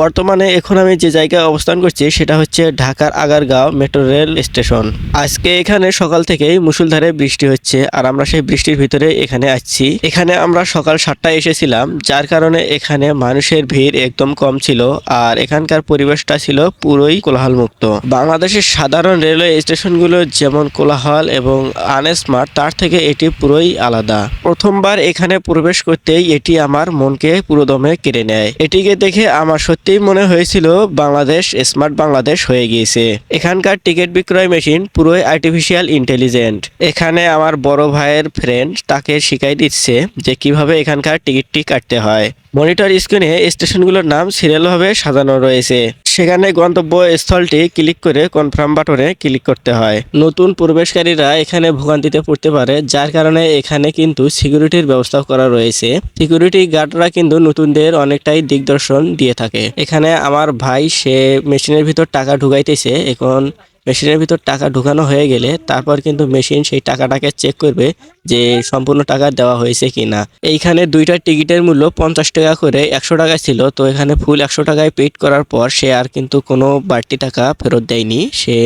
বর্তমানে এখন আমি যে জায়গায় অবস্থান করছি, সেটা হচ্ছে ঢাকার আগারগাঁও মেট্রো রেল স্টেশন। আজকে এখানে সকাল থেকেই মুসুলধারে বৃষ্টি হচ্ছে, আর আমরা সেই বৃষ্টির ভিতরে এখানে আসছি এখানে আমরা সকাল সাতটায় এসেছিলাম, যার কারণে এখানে মানুষের ভিড় একদম কম ছিল, আর এখানকার পরিবেশটা ছিল পুরোই কোলাহল মুক্ত বাংলাদেশের সাধারণ রেলওয়ে স্টেশনগুলো যেমন কোলাহল এবং আনস্মার্ট, তার থেকে এটি পুরোই আলাদা। প্রথমবার এখানে প্রবেশ করতেই এটি আমার মনকে পুরোদমে কেড়ে নেয়। এটিকে দেখে আমার সত্যিই মনে হয়েছিল বাংলাদেশ স্মার্ট বাংলাদেশ হয়ে গিয়েছে। এখানকার টিকিট বিক্রয় মেশিন পুরোই আর্টিফিশিয়াল ইন্টেলিজেন্ট এখানে আমার বড় ভাইয়ের ফ্রেন্ড তাকে শিখাই দিচ্ছে যে কীভাবে এখানকার টিকিটটি কাটতে হয়। মনিটর স্ক্রিনে স্টেশনগুলোর নাম সিরিয়ালভাবে সাজানো রয়েছে। সেখানে গন্তব্য স্থলটি ক্লিক করে কনফার্ম বাটনে ক্লিক করতে হয়। নতুন প্রবেশকারীরা এখানে ভোগান্তিতে পড়তে পারে, যার কারণে এখানে কিন্তু সিকিউরিটির ব্যবস্থা করা রয়েছে। সিকিউরিটি গার্ডরা কিন্তু নতুনদের অনেকটাই দিগদর্শন দিয়ে থাকে। এখানে আমার ভাই, সে মেশিনের ভিতর টাকা ঢুকাইতেছে। এখন মেশিনের ভিতর টাকা ঢুকানো হয়ে গেলে তারপর কিন্তু মেশিন সেই টাকাটাকে চেক করবে যে সম্পূর্ণ টাকা দেওয়া হয়েছে কিনা। এইখানে দুইটা টিকিটের মূল্য পঞ্চাশ টাকা করে একশো টাকা ছিল। তো এখানে ফুল একশো টাকায় পেড করার পর সে আর কিন্তু কোনো বাড়তি টাকা ফেরত দেয়নি। সে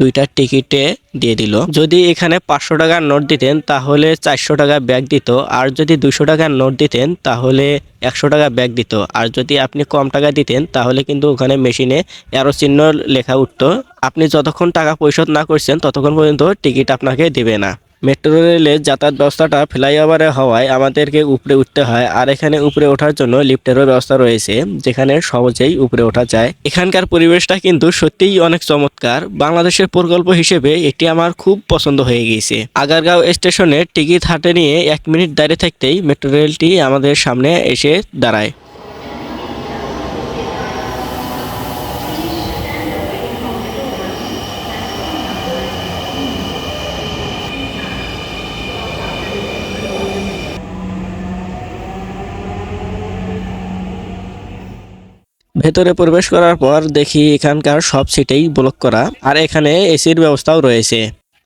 দুইটা টিকিটে দিয়ে দিল। যদি এখানে পাঁচশো টাকার নোট দিতেন, তাহলে চারশো টাকা ব্যাগ দিত। আর যদি দুশো টাকার নোট দিতেন, তাহলে একশো টাকা ব্যাগ দিত। আর যদি আপনি কম টাকা দিতেন, তাহলে কিন্তু ওখানে মেশিনে এরো চিহ্ন লেখা উঠতো। আপনি যতক্ষণ টাকা পরিশোধ না করছেন, ততক্ষণ পর্যন্ত টিকিট আপনাকে দিবে না। মেট্রো রেলের যাতায়াত ব্যবস্থাটা ফ্লাইওভারে হওয়ায় আমাদেরকে উপরে উঠতে হয় আর এখানে উপরে ওঠার জন্য লিফটেরও ব্যবস্থা রয়েছে, যেখানে সহজেই উপরে ওঠা যায়। এখানকার পরিবেশটা কিন্তু সত্যিই অনেক চমৎকার। বাংলাদেশের প্রকল্প হিসেবে এটি আমার খুব পছন্দ হয়ে গিয়েছে। আগারগাঁও স্টেশনে টিকিট হাতে নিয়ে এক মিনিট দাঁড়িয়ে থাকতেই মেট্রো রেলটি আমাদের সামনে এসে দাঁড়ায়। ভেতরে প্রবেশ করার পর দেখি এখানকার সব সিটেই ব্লক করা। আর এখানে এসির ব্যবস্থাও রয়েছে।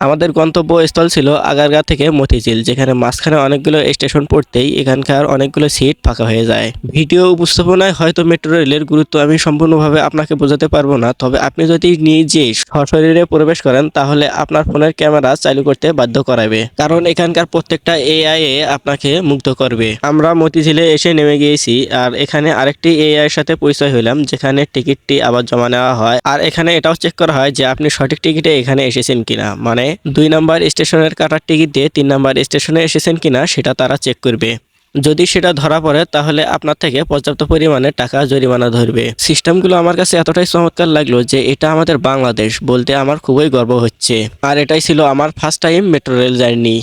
আমাদের গন্তব্যস্থল ছিল আগারগা থেকে মতিঝিল, যেখানে মাঝখানে অনেকগুলো স্টেশন পড়তেই এখানকার অনেকগুলো সিট ফাঁকা হয়ে যায়। ভিডিও উপস্থাপনায় হয়তো মেট্রো রেলের গুরুত্ব আমি সম্পূর্ণভাবে আপনাকে বোঝাতে পারব না, তবে আপনি যদি নিজে সশরীরে প্রবেশ করেন, তাহলে আপনার ফোনের ক্যামেরা চালু করতে বাধ্য করাবে, কারণ এখানকার প্রত্যেকটা এআই এ আপনাকে মুগ্ধ করবে। আমরা মতিঝিলে এসে নেমে গিয়েছি, আর এখানে আরেকটি এআই এর সাথে পরিচয় হলাম যেখানে টিকিটটি আবার জমা নেওয়া হয়, আর এখানে এটাও চেক করা হয় যে আপনি সঠিক টিকিটে এখানে এসেছেন কিনা মানে দুই নাম্বার স্টেশনের কাটার টিকিট দিয়ে তিন নাম্বার স্টেশনে এসেছেন কিনা সেটা তারা চেক করবে। যদি সেটা ধরা পড়ে, তাহলে আপনার থেকে পর্যাপ্ত পরিমাণে টাকা জরিমানা ধরবে। সিস্টেমগুলো আমার কাছে এতটাই চমৎকার লাগল যে এটা আমাদের বাংলাদেশ বলতে আমার খুবই গর্ব হচ্ছে। আর এটাই ছিল আমার first time metro rail journey